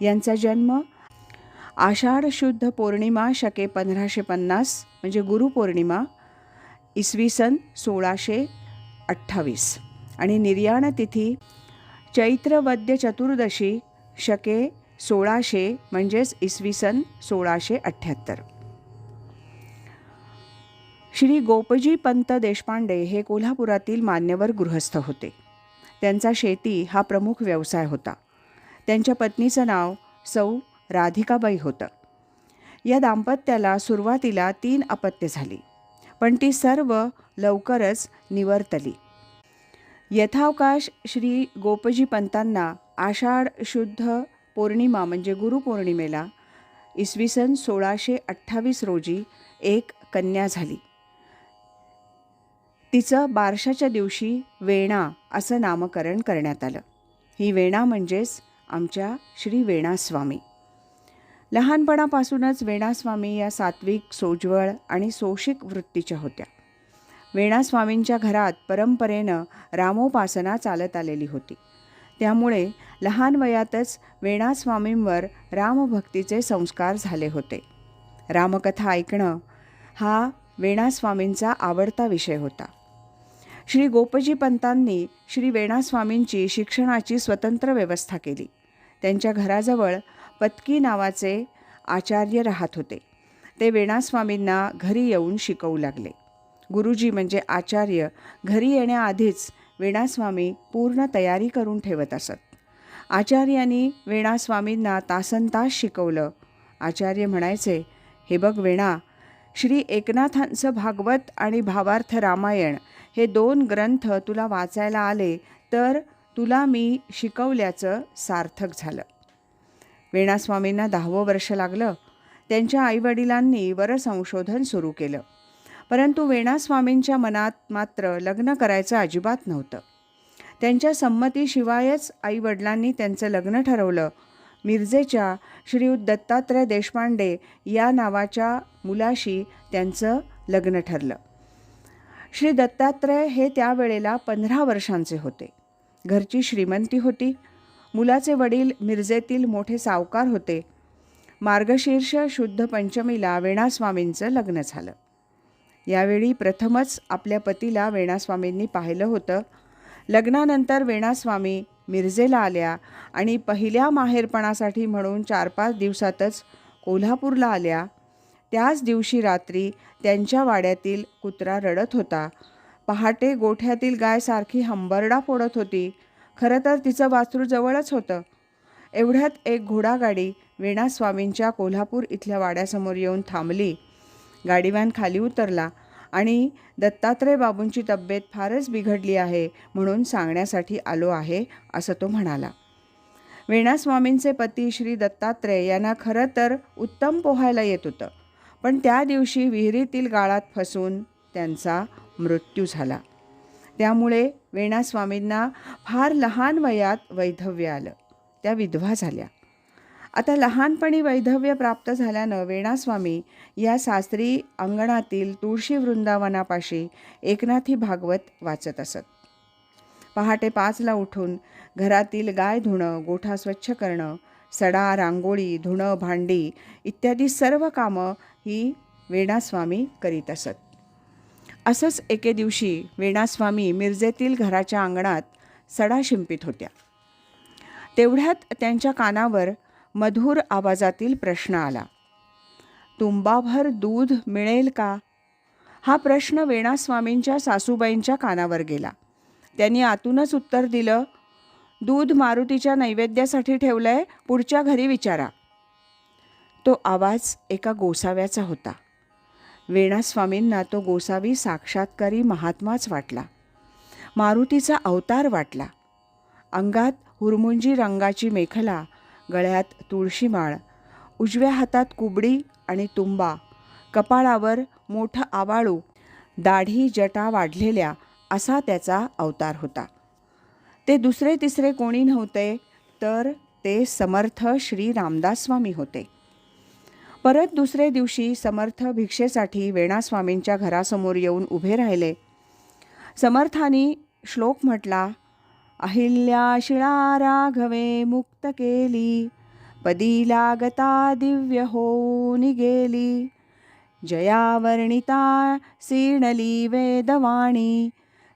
यांचा जन्म आषाढ शुद्ध पौर्णिमा शके पंधराशे पन्नास म्हणजे गुरुपौर्णिमा इसवी सन सोळाशे अठ्ठावीस. आणि निर्याण तिथी चैत्रवद्य चतुर्दशी शके सोळाशे म्हणजेच इसवी सन सोळाशे अठ्ठ्याहत्तर. श्री गोपजी पंत देशपांडे हे कोल्हापुरातील मान्यवर गृहस्थ होते. त्यांचा शेती हा प्रमुख व्यवसाय होता. त्यांच्या पत्नीचं नाव सौ राधिकाबाई होतं. या दाम्पत्याला सुरुवातीला तीन अपत्य झाली पण ती सर्व लवकरच निवर्तली. यथावकाश श्री गोपजी पंतांना आषाढ शुद्ध पौर्णिमा म्हणजे गुरुपौर्णिमेला इसवी सन सोळाशे अठ्ठावीस रोजी एक कन्या झाली. तिचं बारशाच्या दिवशी वेणा असं नामकरण करण्यात आलं. ही वेणा म्हणजेच आमच्या श्री वेणास्वामी. लहानपणापासूनच वेणास्वामी या सात्विक सोज्वळ आणि सोशिक वृत्तीच्या होत्या. वेणास्वामींच्या घरात परंपरेनं रामोपासना चालत आलेली होती. त्यामुळे लहान वयातच वेणास्वामींवर रामभक्तीचे संस्कार झाले होते. रामकथा ऐकणं हा वेणास्वामींचा आवडता विषय होता. श्री गोपजी पंतांनी श्री वेणास्वामींची शिक्षणाची स्वतंत्र व्यवस्था केली. त्यांच्या घराजवळ पत्की नावाचे आचार्य राहत होते. ते वेणास्वामींना घरी येऊन शिकवू लागले. गुरुजी म्हणजे आचार्य घरी येण्याआधीच वेणास्वामी पूर्ण तयारी करून ठेवत असत. आचार्यांनी वेणास्वामींना तासनतास शिकवलं. आचार्य म्हणायचे हे बघ वेणा श्री एकनाथांचं भागवत आणि भावार्थ रामायण हे दोन ग्रंथ तुला वाचायला आले तर तुला मी शिकवल्याचं सार्थक झालं. वेणास्वामींना दहावं वर्ष लागलं. त्यांच्या आईवडिलांनी वरसंशोधन सुरू केलं. परंतु वेणास्वामींच्या मनात मात्र लग्न करायचं अजिबात नव्हतं. त्यांच्या संमतीशिवायच आईवडिलांनी त्यांचं लग्न ठरवलं. मिरजेच्या श्रीयुत दत्तात्रय देशपांडे या नावाच्या मुलाशी त्यांचं लग्न ठरलं. श्री दत्तात्रय हे त्यावेळेला पंधरा वर्षांचे होते. घरची श्रीमंती होती. मुलाचे वडील मिरजेतील मोठे सावकार होते. मार्गशीर्ष शुद्ध पंचमीला वेणास्वामींचं लग्न झालं. यावेळी प्रथमच आपल्या पतीला वेणास्वामींनी पाहिलं होतं. लग्नानंतर वेणास्वामी मिरजेला आल्या आणि पहिल्या माहेरपणासाठी म्हणून चार पाच दिवसातच कोल्हापूरला आल्या. त्याच दिवशी रात्री त्यांच्या वाड्यातील कुत्रा रडत होता. पहाटे गोठ्यातील गाय सारखी हंबरडा फोडत होती. खरं तर तिचं वासरू जवळच होतं. एवढ्यात एक घोडागाडी वेणास्वामींच्या कोल्हापूर इथल्या वाड्यासमोर येऊन थांबली. गाडीवान खाली उतरला आणि दत्तात्रय बाबूंची तब्येत फारच बिघडली आहे म्हणून सांगण्यासाठी आलो आहे असं तो म्हणाला. वेणास्वामींचे पती श्री दत्तात्रय यांना खरं तर उत्तम पोहायला येत होतं. पण त्या दिवशी विहिरीतील गाळात फसून त्यांचा मृत्यू झाला. त्यामुळे वेणास्वामींना फार लहान वयात वैधव्य आलं. त्या विधवा झाल्या. आता लहानपणी वैधव्य प्राप्त झाल्यानं वेणास्वामी या सासरी अंगणातील तुळशी वृंदावनापाशी एकनाथी भागवत वाचत असत. पहाटे पाचला उठून घरातील गाय धुणं गोठा स्वच्छ करणं सडा रांगोळी धुणं भांडी इत्यादी सर्व कामं ही वेणास्वामी करीत असत. असंच एके दिवशी वेणास्वामी मिरजेतील घराच्या अंगणात सडा शिंपित होत्या. तेवढ्यात त्यांच्या कानावर मधुर आवाजातील प्रश्न आला. तुंबाभर दूध मिळेल का? हा प्रश्न वेणास्वामींच्या सासूबाईंच्या कानावर गेला. त्यांनी आतूनच उत्तर दिलं दूध मारुतीच्या नैवेद्यासाठी ठेवलं आहे पुढच्या घरी विचारा. तो आवाज एका गोसाव्याचा होता. वेणास्वामींना तो गोसावी साक्षात्कारी महात्माच वाटला. मारुतीचा अवतार वाटला. अंगात हुरमुंजी रंगाची मेखला गळ्यात तुळशीमाळ उजव्या हातात कुबडी आणि तुंबा कपाळावर मोठं आवाळू दाढी जटा वाढलेल्या असा त्याचा अवतार होता. ते दुसरे तिसरे कोणी नव्हते तर ते समर्थ श्री रामदास स्वामी होते. परत दुसरे दिवशी समर्थ भिक्षेसाठी वेणास्वामींच्या घरासमोर येऊन उभे राहिले. समर्थानी श्लोक म्हटला अहिल्या शिळा राघवे मुक्त केली पदी लागता दिव्य होऊन गेली. जयावर्णिता सीणली वेदवाणी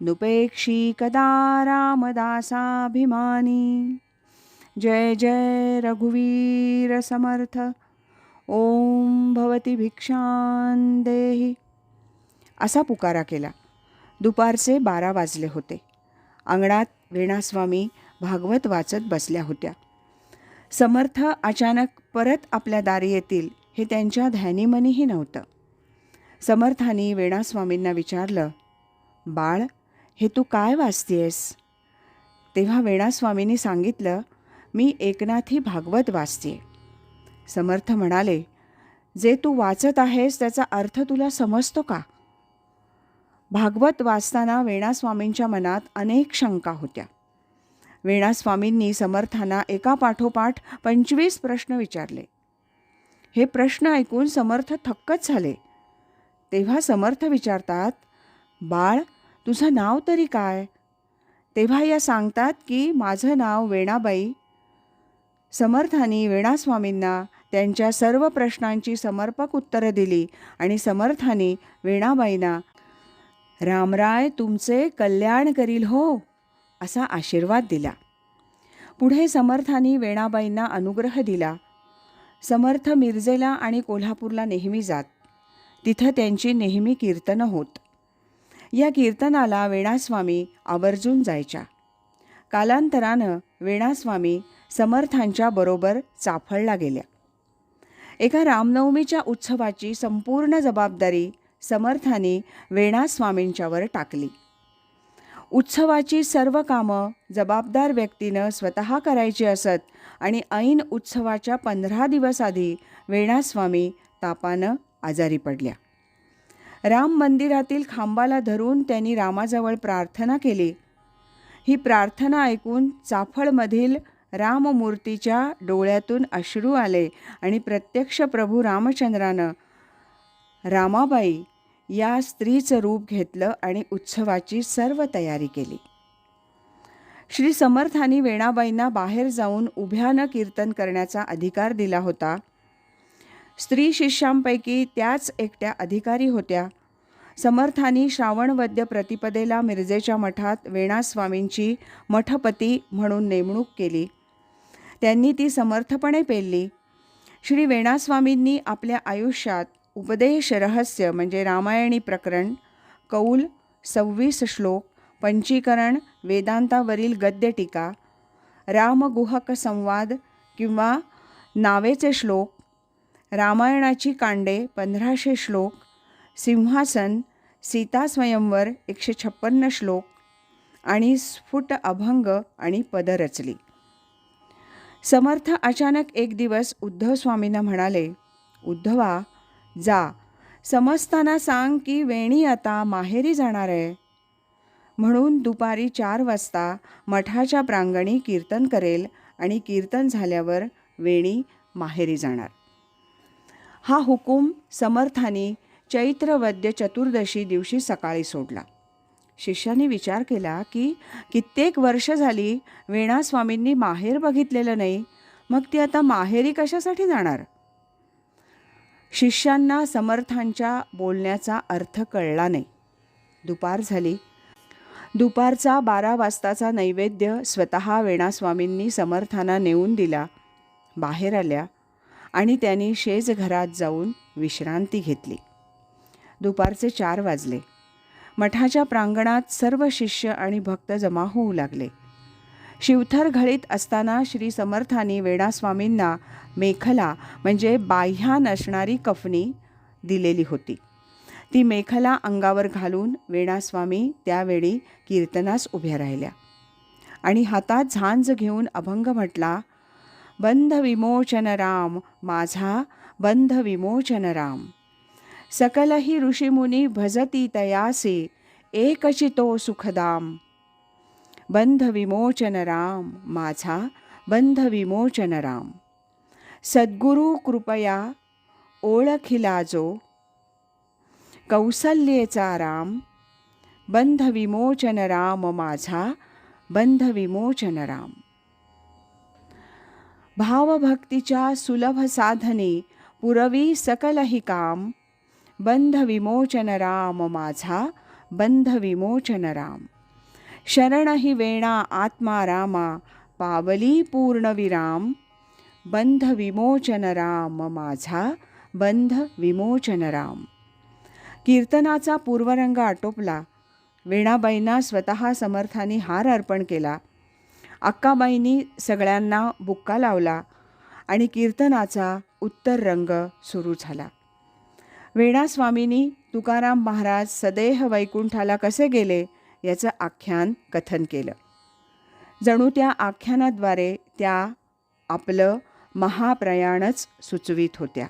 नुपेक्षी कदा रामदासाभिमानी. जय जय रघुवीर समर्थ. ओम भवती भिक्षां देही. असा पुकारा केला. दुपारचे बारा वाजले होते. अंगणात वेणास्वामी भागवत वाचत बसल्या होत्या. समर्थ अचानक परत आपल्या दारी येतील हे त्यांच्या ध्यानीमनीही नव्हतं. समर्थानी वेणास्वामींना विचारलं बाळ हे तू काय वाचतेस तेव्हा वेणास्वामींनी सांगितलं मी एकनाथी भागवत वाचते समर्थ म्हणाले जे तू वाचत आहेस त्याचा अर्थ तुला समजतो का? भागवत वाचताना वेणास्वामींच्या मनात अनेक शंका होत्या. वेणास्वामींनी समर्थांना एका पाठोपाठ पंचवीस प्रश्न विचारले. हे प्रश्न ऐकून समर्थ थक्कच झाले. तेव्हा समर्थ विचारतात बाळ तुझं नाव तरी काय? तेव्हा या सांगतात की माझं नाव वेणाबाई. समर्थांनी वेणास्वामींना त्यांच्या सर्व प्रश्नांची समर्पक उत्तरं दिली आणि समर्थाने वेणाबाईंना रामराय तुमचे कल्याण करील हो असा आशीर्वाद दिला. पुढे समर्थांनी वेणाबाईंना अनुग्रह दिला. समर्थ मिरजेला आणि कोल्हापूरला नेहमी जात. तिथं त्यांची नेहमी कीर्तनं होत. या कीर्तनाला वेणास्वामी आवर्जून जायच्या. कालांतरानं वेणास्वामी समर्थांच्या बरोबर चाफळला गेल्या. एका रामनवमीच्या उत्सवाची संपूर्ण जबाबदारी समर्थाने वेणास्वामींच्यावर टाकली. उत्सवाची सर्व कामं जबाबदार व्यक्तीनं स्वतः करायची असत आणि ऐन उत्सवाच्या पंधरा दिवस आधी वेणास्वामी तापानं आजारी पडल्या. राम मंदिरातील खांबाला धरून त्यांनी रामाजवळ प्रार्थना केली. ही प्रार्थना ऐकून चाफळमधील राममूर्तीच्या डोळ्यातून अश्रू आले आणि प्रत्यक्ष प्रभू रामचंद्रानं रामाबाई या स्त्रीचं रूप घेतलं आणि उत्सवाची सर्व तयारी केली. श्री समर्थांनी वेणाबाईंना बाहेर जाऊन उभ्यानं कीर्तन करण्याचा अधिकार दिला होता. स्त्री शिष्यांपैकी त्याच एकट्या अधिकारी होत्या. समर्थांनी श्रावणवद्य प्रतिपदेला मिरजेच्या मठात वेणास्वामींची मठपती म्हणून नेमणूक केली. त्यांनी ती समर्थपणे पेलली. श्री वेणास्वामींनी आपल्या आयुष्यात उपदेश रहस्य म्हणजे रामायणी प्रकरण कौल सव्वीस श्लोक पंचीकरण वेदांतावरील गद्य टीका रामगुहक संवाद किंवा नावेचे श्लोक रामायणाची कांडे पंधराशे श्लोक सिंहासन सीता स्वयंवर एकशे छप्पन्न श्लोक आणि स्फुट अभंग आणि पद रचली समर्थ अचानक एक दिवस उद्धव स्वामींना म्हणाले उद्धवा जा. समजताना सांग की वेणी आता माहेरी जाणार आहे. म्हणून दुपारी चार वाजता मठाच्या प्रांगणी कीर्तन करेल आणि कीर्तन झाल्यावर वेणी माहेरी जाणार. हा हुकूम समर्थानी चैत्रवद्य चतुर्दशी दिवशी सकाळी सोडला. शिष्याने विचार केला की कित्येक वर्ष झाली वेणास्वामींनी माहेर बघितलेलं नाही मग ती आता माहेरी कशासाठी जाणार? शिष्यांना समर्थांच्या बोलण्याचा अर्थ कळला नाही. दुपार झाली. दुपारचा बारा वाजताचा नैवेद्य स्वतः वेणास्वामींनी समर्थांना नेऊन दिला. बाहेर आल्या आणि त्यांनी शेज घरात जाऊन विश्रांती घेतली. दुपारचे चार वाजले. मठाच्या प्रांगणात सर्व शिष्य आणि भक्त जमा होऊ लागले. शिवथर घळीत असताना श्री समर्थांनी वेणास्वामींना मेखला म्हणजे बाह्या नसणारी कफनी दिलेली होती. ती मेखला अंगावर घालून वेणास्वामी त्यावेळी कीर्तनास उभ्या राहिल्या. आणि हातात झांज घेऊन अभंग म्हटला बंध विमोचन राम माझा बंध विमोचन राम. सकलही ऋषीमुनी भजती तयासे एकचितो सुखदाम। बंध विमोचन राम माझा बंध विमोचन राम सद्गुरु कृपया ओळखिला जो कौसल्येचा राम बंध विमोचन राम माझा बंध विमोचन राम भावभक्तीच्या सुलभ साधने पुरवी सकलही काम बंध विमोचन राम माझा बंध विमोचन राम शरण ही वेणा आत्मा रामा पावली पूर्णविराम बंध विमोचन राम माझा बंध विमोचन राम कीर्तनाचा पूर्वरंग आटोपला वेणाबाईंना स्वतः समर्थाने हार अर्पण केला अक्काबाईंनी सगळ्यांना बुक्का लावला आणि कीर्तनाचा उत्तर रंग सुरू झाला वेणास्वामींनी तुकाराम महाराज सदेह वैकुंठाला कसे गेले याचं आख्यान कथन केलं. जणू त्या आख्यानाद्वारे त्या आपलं महाप्रयाणच सुचवित होत्या.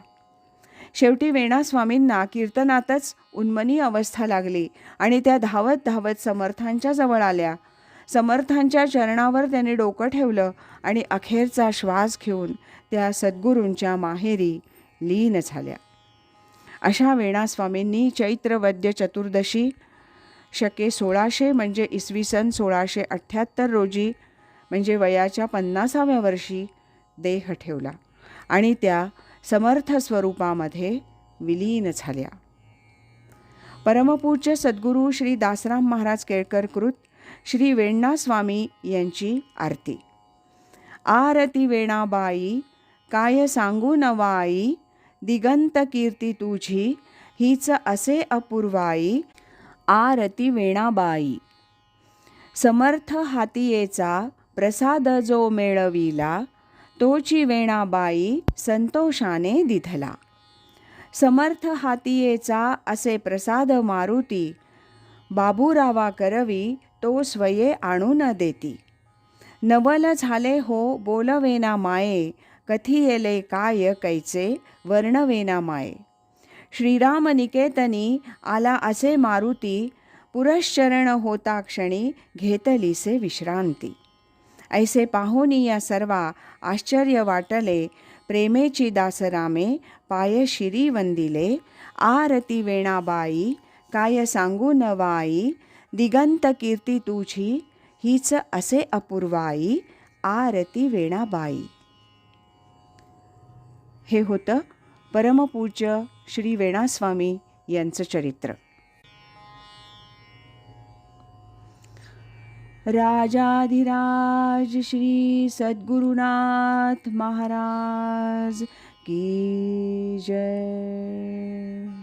शेवटी वेणास्वामींना कीर्तनातच उन्मनी अवस्था लागली आणि त्या धावत धावत समर्थांच्या जवळ आल्या. समर्थांच्या चरणावर त्यांनी डोकं ठेवलं आणि अखेरचा श्वास घेऊन त्या सद्गुरूंच्या माहेरी लीन झाल्या. अशा वेणास्वामींनी चैत्रवद्य चतुर्दशी शके सोळाशे म्हणजे इसवी सन सोळाशे अठ्ठ्याहत्तर रोजी म्हणजे वयाच्या पन्नासाव्या वर्षी देह ठेवला आणि त्या समर्थ स्वरूपामध्ये विलीन झाल्या. परमपूज्य सद्गुरू श्री दासराम महाराज केळकर कृत श्री वेण्णास्वामी यांची आरती. आरती वेणाबाई काय सांगू नवाई दिगंत कीर्ती तुझी हीच असे अपूर्वाई आरती वेणाबाई. समर्थ हातीयेचा प्रसाद जो मेळविला तोची वेणाबाई संतोषाने दिधला. समर्थ हातीयेचा असे प्रसाद मारुती बाबूरावा करवी तो स्वये आणून देती. नवल झाले हो बोलवेना माये कथियेले काय कैचे? वर्णवेना माये. श्रीराम निकेतनी आला असे मारुती पुरश्चरण होता क्षणी घेतलीसे विश्रांती. ऐसे पाहुनी या सर्वा आश्चर्य वाटले प्रेमेची दासरामे पाय शिरी वंदिले आरती वेणाबाई काय सांगू नवाई दिगंत कीर्ती तुझी हीच असे अपूर्वाई आरती वेणाबाई. हे होतं परमपूज्य श्री वेणास्वामी यांचं चरित्र. राजाधिराज श्री सद्गुरुनाथ महाराज की जय.